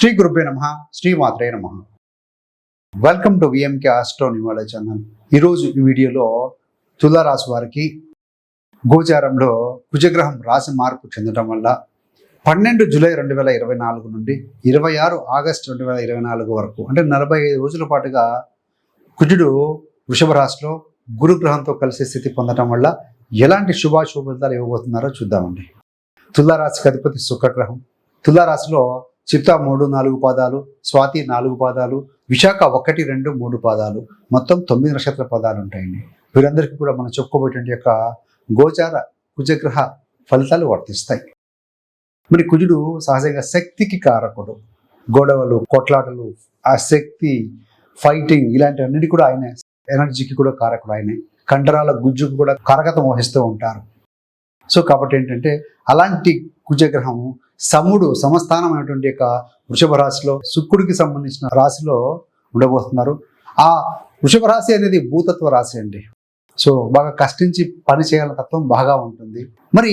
శ్రీ గురుభ్య నమ శ్రీ మాత్రే నమ. వెల్కమ్ టు విఎంకే ఆస్ట్రో నివాళ ఛానల్ ఈరోజు ఈ వీడియోలో తులారాశి వారికి గోచారంలో కుజగ్రహం రాశి మార్పు చెందడం వల్ల పన్నెండు జూలై రెండు వేల ఇరవై నాలుగు నుండి ఇరవై ఆరు ఆగస్టు రెండు వేల ఇరవై నాలుగు వరకు అంటే నలభై ఐదు రోజుల పాటుగా కుజుడు వృషభ రాశిలో గురుగ్రహంతో కలిసే స్థితి పొందడం వల్ల ఎలాంటి శుభాశుభ ఫలితాలు ఇవ్వబోతున్నారో చూద్దామండి. తులారాశికి అధిపతి శుక్రగ్రహం. తులారాశిలో చిత్త మూడు నాలుగు పాదాలు స్వాతి నాలుగు పాదాలు విశాఖ ఒకటి రెండు మూడు పాదాలు. మొత్తం తొమ్మిది నక్షత్ర పదాలు ఉంటాయండి. వీరందరికీ కూడా మనం చెప్పుకోబోయేటువంటి యొక్క గోచార కుజగ్రహ ఫలితాలు వర్తిస్తాయి. మరి కుజుడు సహజంగా శక్తికి కారకుడు. గొడవలు కొట్లాటలు ఆ శక్తి ఫైటింగ్ ఇలాంటివన్నిటి కూడా ఆయనే ఎనర్జీకి కూడా కారకుడు ఆయనే. కండరాల గుజ్జుకు కూడా కారకతం వహిస్తూ ఉంటారు. సో కాబట్టి ఏంటంటే అలాంటి కుజగ్రహం సముడు సమస్థానమైనటువంటి యొక్క వృషభ రాశిలో శుక్రుడికి సంబంధించిన రాశిలో ఉండబోతున్నారు. ఆ వృషభ రాశి అనేది భూతత్వ రాశి అండి. సో బాగా కష్టించి పని చేయాల తత్వం బాగా ఉంటుంది. మరి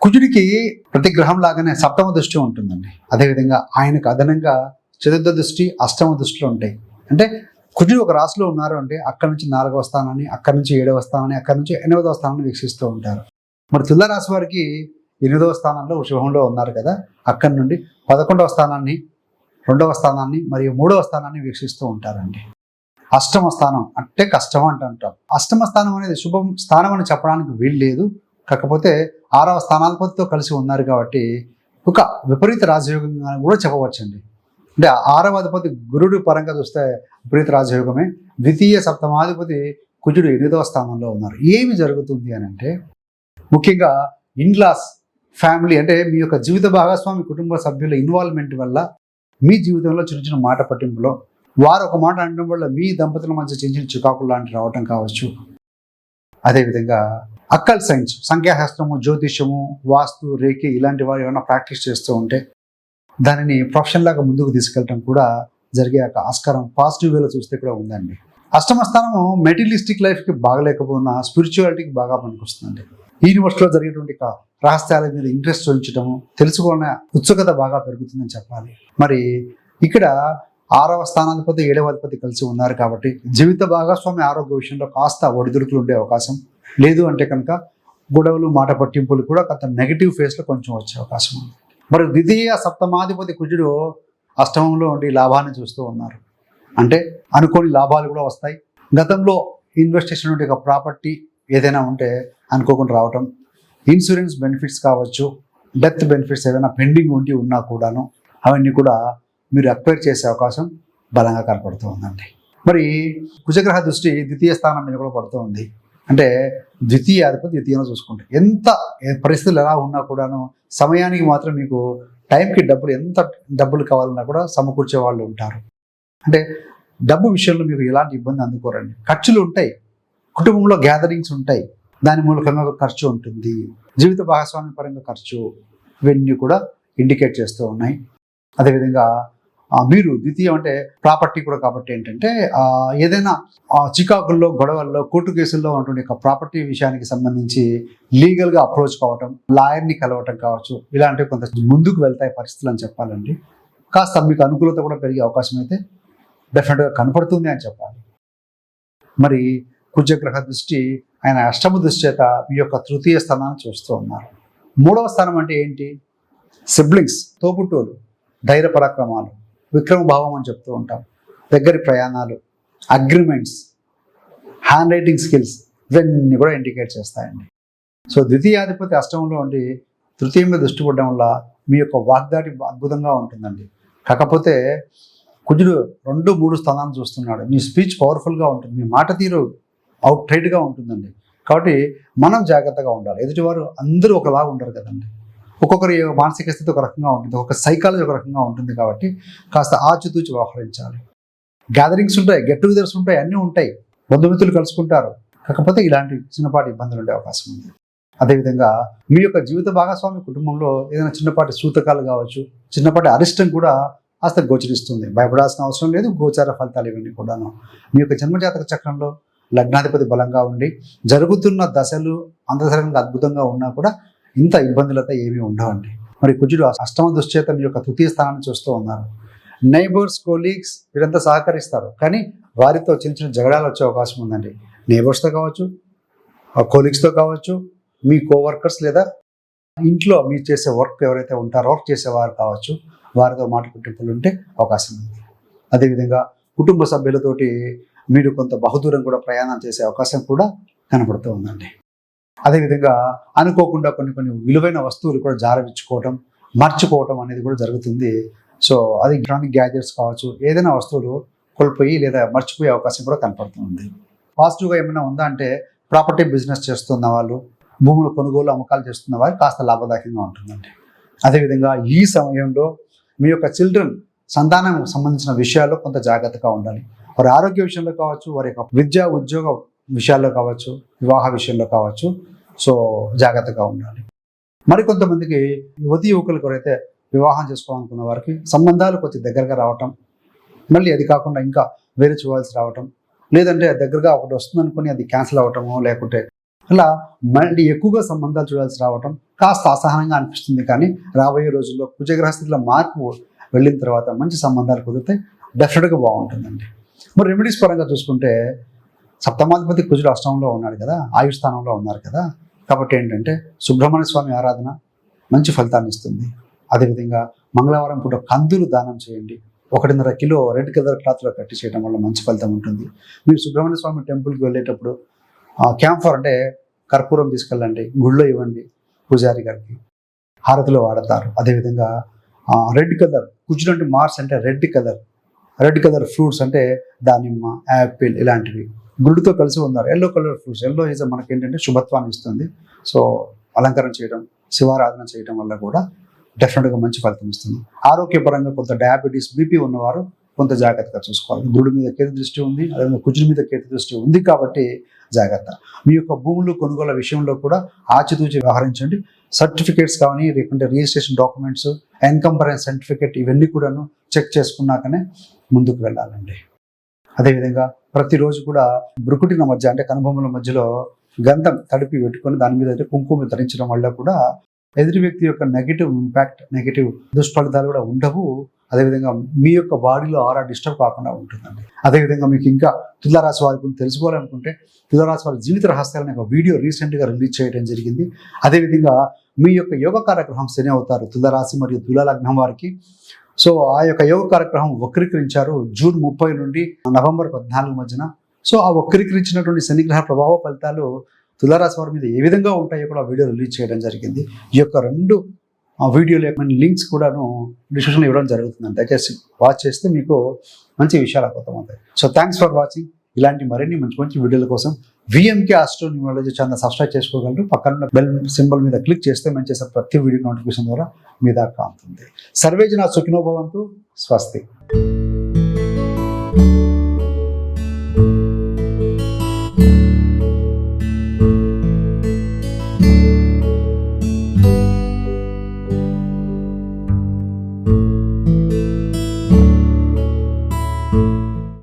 కుజుడికి ప్రతి గ్రహం లాగానే సప్తమ దృష్టి ఉంటుందండి. అదేవిధంగా ఆయనకు అదనంగా చతుర్థ దృష్టి అష్టమ దృష్టిలో ఉంటాయి. అంటే కుజుడు ఒక రాశిలో ఉన్నారు అంటే అక్కడి నుంచి నాలుగవ స్థానాన్ని అక్కడి నుంచి ఏడవ స్థానాన్ని అక్కడి నుంచి ఎనిమిదవ స్థానాన్ని వీక్షిస్తూ ఉంటారు. మరి తుల రాశి వారికి ఎనిమిదవ స్థానంలో వృషభంలో ఉన్నారు కదా అక్కడి నుండి పదకొండవ స్థానాన్ని రెండవ స్థానాన్ని మరియు మూడవ స్థానాన్ని వీక్షిస్తూ ఉంటారండి. అష్టమ స్థానం అంటే కష్టం అంట అంటాం అష్టమ స్థానం అనేది శుభం స్థానం అని చెప్పడానికి వీలు లేదు. కాకపోతే ఆరవ స్థానాధిపతితో కలిసి ఉన్నారు కాబట్టి ఒక విపరీత రాజయోగంగా కూడా చెప్పవచ్చండి. అంటే ఆరవ అధిపతి గురుడు పరంగా చూస్తే విపరీత రాజయోగమే. ద్వితీయ సప్తమాధిపతి కుజుడు ఎనిమిదవ స్థానంలో ఉన్నారు. ఏమి జరుగుతుంది అని అంటే ముఖ్యంగా ఇన్లాస్ ఫ్యామిలీ అంటే మీ యొక్క జీవిత భాగస్వామి కుటుంబ సభ్యుల ఇన్వాల్వ్మెంట్ వల్ల మీ జీవితంలో చిన్న చిన్న మాట పట్టింపులో వారు ఒక మాట అనడం వల్ల మీ దంపతుల మధ్య చిన్న చిన్న చికాకులు లాంటి రావటం కావచ్చు. అదేవిధంగా అక్కల్ సైన్స్ సంఖ్యాశాస్త్రము జ్యోతిష్యము వాస్తు రేఖి ఇలాంటి వారు ఏమైనా ప్రాక్టీస్ చేస్తూ ఉంటే దానిని ప్రొఫెషన్ లాగా ముందుకు తీసుకెళ్ళటం కూడా జరిగే ఒక ఆస్కారం పాజిటివ్ వేలో చూస్తే కూడా ఉందండి. అష్టమ స్థానము మెటీరియలిస్టిక్ లైఫ్కి బాగలేకపోయినా స్పిరిచువాలిటీకి బాగా పనికొస్తుందండి. యూనివర్సిటీలో జరిగేటువంటి రహస్యాల మీద ఇంట్రెస్ట్ చూపించడము తెలుసుకోవాలనే ఉత్సుకత బాగా పెరుగుతుందని చెప్పాలి. మరి ఇక్కడ ఆరవ స్థానాధిపతి ఏడవ అధిపతి కలిసి ఉన్నారు కాబట్టి జీవిత భాగస్వామి ఆరోగ్య విషయంలో కాస్త ఒడిదుడుకులు ఉండే అవకాశం లేదు అంటే కనుక గొడవలు మాట పట్టింపులు కూడా కొంత నెగిటివ్ ఫేస్లో కొంచెం వచ్చే అవకాశం ఉంది. మరి ద్వితీయ సప్తమాధిపతి కుజుడు అష్టమంలో ఉండి లాభాన్ని చూస్తూ ఉన్నారు. అంటే అనుకోని లాభాలు కూడా వస్తాయి. గతంలో ఇన్వెస్ట్ చేసినటువంటి ఒక ప్రాపర్టీ ఏదైనా ఉంటే అనుకోకుండా రావటం. ఇన్సూరెన్స్ బెనిఫిట్స్ కావచ్చు డెత్ బెనిఫిట్స్ ఏదైనా పెండింగ్ ఉండి ఉన్నా కూడాను అవన్నీ కూడా మీరు అక్వైర్ చేసే అవకాశం బలంగా కనపడుతూ ఉందండి. మరి కుజగ్రహ దృష్టి ద్వితీయ స్థానం మీద కూడా పడుతూ ఉంది. అంటే ద్వితీయ అధిపతి ద్వితీయంలో చూసుకుంటే ఎంత పరిస్థితులు ఎలా ఉన్నా కూడాను సమయానికి మాత్రం మీకు టైంకి డబ్బులు ఎంత డబ్బులు కావాలన్నా కూడా సమకూర్చే వాళ్ళు ఉంటారు. అంటే డబ్బు విషయంలో మీకు ఎలాంటి ఇబ్బంది అందుకోరండి. ఖర్చులు ఉంటాయి. కుటుంబంలో గ్యాదరింగ్స్ ఉంటాయి. దాని మూలకంగా ఒక ఖర్చు ఉంటుంది. జీవిత భాగస్వామ్య పరంగా ఖర్చు ఇవన్నీ కూడా ఇండికేట్ చేస్తూ ఉన్నాయి. అదేవిధంగా మీరు ద్వితీయం అంటే ప్రాపర్టీ కూడా కాబట్టి ఏంటంటే ఏదైనా చికాకుల్లో గొడవల్లో కోర్టు కేసుల్లో ఉన్నటువంటి ఒక ప్రాపర్టీ విషయానికి సంబంధించి లీగల్గా అప్రోచ్ కావటం లాయర్ని కలవటం కావచ్చు ఇలాంటివి కొంత ముందుకు వెళ్తాయి పరిస్థితులు అని చెప్పాలండి. కాస్త మీకు అనుకూలత కూడా పెరిగే అవకాశం అయితే డెఫినెట్గా కనపడుతుంది అని చెప్పాలి. మరి కుజగ్రహ దృష్టి ఆయన అష్టమ దృష్టి చేత మీ యొక్క తృతీయ స్థానాన్ని చూస్తూ ఉన్నారు. మూడవ స్థానం అంటే ఏంటి? సిబ్లింగ్స్ తోబుట్టోలు ధైర్య పరాక్రమాలు విక్రమ భావం అని చెప్తూ ఉంటాం. దగ్గరి ప్రయాణాలు అగ్రిమెంట్స్ హ్యాండ్ రైటింగ్ స్కిల్స్ ఇవన్నీ కూడా ఇండికేట్ చేస్తాయండి. సో ద్వితీయాధిపతి అష్టంలో ఉండి తృతీయ మీద దృష్టి పడడం వల్ల మీ యొక్క వాగ్దాటి అద్భుతంగా ఉంటుందండి. కాకపోతే కుజుడు రెండు మూడు స్థానాలు చూస్తున్నాడు. మీ స్పీచ్ పవర్ఫుల్గా ఉంటుంది. మీ మాట తీరు అవుట్ రైట్గా ఉంటుందండి. కాబట్టి మనం జాగ్రత్తగా ఉండాలి. ఎదుటివారు అందరూ ఒకలాగా ఉండరు కదండి. ఒక్కొక్కరి మానసిక స్థితి ఒక రకంగా ఉంటుంది. ఒక సైకాలజీ ఒక రకంగా ఉంటుంది కాబట్టి కాస్త ఆచితూచి వ్యవహరించాలి. గ్యాదరింగ్స్ ఉంటాయి గెట్ టుగెదర్స్ ఉంటాయి అన్నీ ఉంటాయి. బంధుమిత్రులు కలుసుకుంటారు. కాకపోతే ఇలాంటి చిన్నపాటి ఇబ్బందులు ఉండే అవకాశం ఉంది. అదేవిధంగా మీ యొక్క జీవిత భాగస్వామి కుటుంబంలో ఏదైనా చిన్నపాటి సూతకాలు కావచ్చు చిన్నపాటి అరిష్టం కూడా కాస్త గోచరిస్తుంది. భయపడాల్సిన అవసరం లేదు గోచార ఫలితాలు ఇవన్నీ కూడాను. మీ యొక్క జన్మజాతక చక్రంలో లగ్నాధిపతి బలంగా ఉండి జరుగుతున్న దశలు అంతరంగా అద్భుతంగా ఉన్నా కూడా ఇంత ఇబ్బందులతో ఏమీ ఉండవండి. మరి కుజుడు అష్టమ దుశ్చేత మీ యొక్క తృతీయ స్థానాన్ని చూస్తూ ఉన్నారు. నైబర్స్ కోలీగ్స్ వీరంతా సహకరిస్తారు. కానీ వారితో చిన్న చిన్న జగడాలు వచ్చే అవకాశం ఉందండి. నైబర్స్తో కావచ్చు కోలీగ్స్తో కావచ్చు మీ కోవర్కర్స్ లేదా ఇంట్లో మీరు చేసే వర్క్ ఎవరైతే ఉంటారో వర్క్ చేసేవారు కావచ్చు వారితో మాట్లాడుకుంటే ఉంటే అవకాశం ఉంది. అదేవిధంగా కుటుంబ సభ్యులతోటి మీరు కొంత బహుదూరం కూడా ప్రయాణం చేసే అవకాశం కూడా కనపడుతూ ఉందండి. అదేవిధంగా అనుకోకుండా కొన్ని కొన్ని విలువైన వస్తువులు కూడా జారవిచ్చుకోవటం మర్చిపోవటం అనేది కూడా జరుగుతుంది. సో అది ఎలక్ట్రానిక్ గ్యాజెట్స్ కావచ్చు ఏదైనా వస్తువులు కోల్పోయి లేదా మర్చిపోయే అవకాశం కూడా కనపడుతుంది పాజిటివ్గా ఏమైనా ఉందా అంటే ప్రాపర్టీ బిజినెస్ చేస్తున్న వాళ్ళు భూములు కొనుగోలు అమ్మకాలు చేస్తున్న వారు కాస్త లాభదాయకంగా ఉంటుందండి. అదేవిధంగా ఈ సమయంలో మీ యొక్క చిల్డ్రన్ సంతానం సంబంధించిన విషయాల్లో కొంత జాగ్రత్తగా ఉండాలి. వారి ఆరోగ్య విషయంలో కావచ్చు వారి యొక్క విద్యా ఉద్యోగ విషయాల్లో కావచ్చు వివాహ విషయంలో కావచ్చు. సో జాగ్రత్తగా ఉండాలి. మరికొంతమందికి యువతి యువకులకు ఎవరైతే వివాహం చేసుకోవాలనుకున్న వారికి సంబంధాలు కొంచెం దగ్గరగా రావటం మళ్ళీ అది కాకుండా ఇంకా వేరే చూడాల్సి రావటం లేదంటే దగ్గరగా ఒకటి వస్తుంది అనుకుని అది క్యాన్సిల్ అవ్వటమో లేకుంటే అలా మళ్ళీ ఎక్కువగా సంబంధాలు చూడాల్సి రావటం కాస్త అసహనంగా అనిపిస్తుంది కానీ రాబోయే రోజుల్లో కుజగ్రహ స్థితిలో మార్పు వెళ్ళిన తర్వాత మంచి సంబంధాలు కుదిరితే డెఫినెట్గా బాగుంటుందండి. మరి రెమెడీస్ పరంగా చూసుకుంటే సప్తమాధిపతి కుజుడు అష్టంలో ఉన్నాడు కదా ఆయుష్ స్థానంలో ఉన్నారు కదా. కాబట్టి ఏంటంటే సుబ్రహ్మణ్య స్వామి ఆరాధన మంచి ఫలితాన్ని ఇస్తుంది. అదేవిధంగా మంగళవారం పూట కందులు దానం చేయండి. ఒకటిన్నర కిలో రెడ్ కలర్ క్లాత్లో కట్టి చేయడం వల్ల మంచి ఫలితం ఉంటుంది. మీరు సుబ్రహ్మణ్య స్వామి టెంపుల్కి వెళ్ళేటప్పుడు క్యాంఫర్ అంటే కర్పూరం తీసుకెళ్ళండి గుళ్ళో ఇవ్వండి పూజారి గారికి. హారతిలో వాడతారు. అదేవిధంగా రెడ్ కలర్ కుజుడు అంటే మార్స్ అంటే red colour red colour fruits అంటే దానిమ్మ యాపిల్ ఇలాంటివి. గుడ్డుతో కలిసి ఉన్నారు. Yellow colour fruits yellow is మనకి ఏంటంటే శుభత్వాన్ని ఇస్తుంది. సో అలంకరణ చేయడం శివారాధన చేయడం వల్ల కూడా డెఫినెట్గా మంచి ఫలితం ఇస్తుంది. ఆరోగ్యపరంగా కొంత డయాబెటీస్ బీపీ ఉన్నవారు కొంత జాగ్రత్తగా చూసుకోవాలి. గురుడు మీద కేతు దృష్టి ఉంది అదేవిధంగా కుజుడి మీద కేతు దృష్టి ఉంది కాబట్టి జాగ్రత్త. మీ యొక్క భూములు కొనుగోలు విషయంలో కూడా ఆచితూచి వ్యవహరించండి. సర్టిఫికేట్స్ కానీ లేకుంటే రిజిస్ట్రేషన్ డాక్యుమెంట్స్ ఎన్కంపరెన్స్ సర్టిఫికేట్ ఇవన్నీ కూడాను చెక్ చేసుకున్నాకనే ముందుకు వెళ్ళాలండి. అదేవిధంగా ప్రతిరోజు కూడా బ్రుకుటిన మధ్య అంటే కనుబొమ్మల మధ్యలో గంధం తడిపి పెట్టుకొని దాని మీద అయితే కుంకుమ ధరించడం వల్ల కూడా ఎదుటి వ్యక్తి యొక్క నెగిటివ్ ఇంపాక్ట్ నెగిటివ్ దుష్ఫలితాలు కూడా ఉండవు. అదేవిధంగా మీ యొక్క బాడీలో ఆరా డిస్టర్బ్ కాకుండా ఉంటుందండి. అదేవిధంగా మీకు ఇంకా తులారాశి వారి గురించి తెలుసుకోవాలనుకుంటే తులారాశి వారి జీవిత రహస్యాలను ఒక వీడియో రీసెంట్గా రిలీజ్ చేయడం జరిగింది. అదేవిధంగా మీ యొక్క యోగ కార్యక్రమం శని అవుతారు తులారాశి మరియు తులాలగ్నం వారికి. సో ఆ యొక్క యోగ కార్యక్రమం వక్రీకరించారు జూన్ ముప్పై నుండి నవంబర్ పద్నాలుగు మధ్యన. సో ఆ వక్రీకరించినటువంటి శనిగ్రహ ప్రభావ ఫలితాలు తులారాశి వారి మీద ఏ విధంగా ఉంటాయో కూడా వీడియో రిలీజ్ చేయడం జరిగింది. ఈ యొక్క రెండు ఆ వీడియోల యొక్క లింక్స్ కూడాను డిస్క్రిప్షన్లో ఇవ్వడం జరుగుతుంది దయచేసి వాచ్ చేస్తే మీకు మంచి విషయాలు అర్థమవుతాయి. So thanks for watching. ఇలాంటి మరిన్ని మంచి మంచి వీడియోల కోసం VMK astro numerology channel subscribe చేసుకోగలరు. పక్కన బెల్ సింబల్ మీద క్లిక్ చేస్తే మేము చేసే ప్రతి వీడియో నోటిఫికేషన్ ద్వారా మీ దాకా అందుతుంది సర్వేజన సుఖినోభవంతు. స్వస్తి.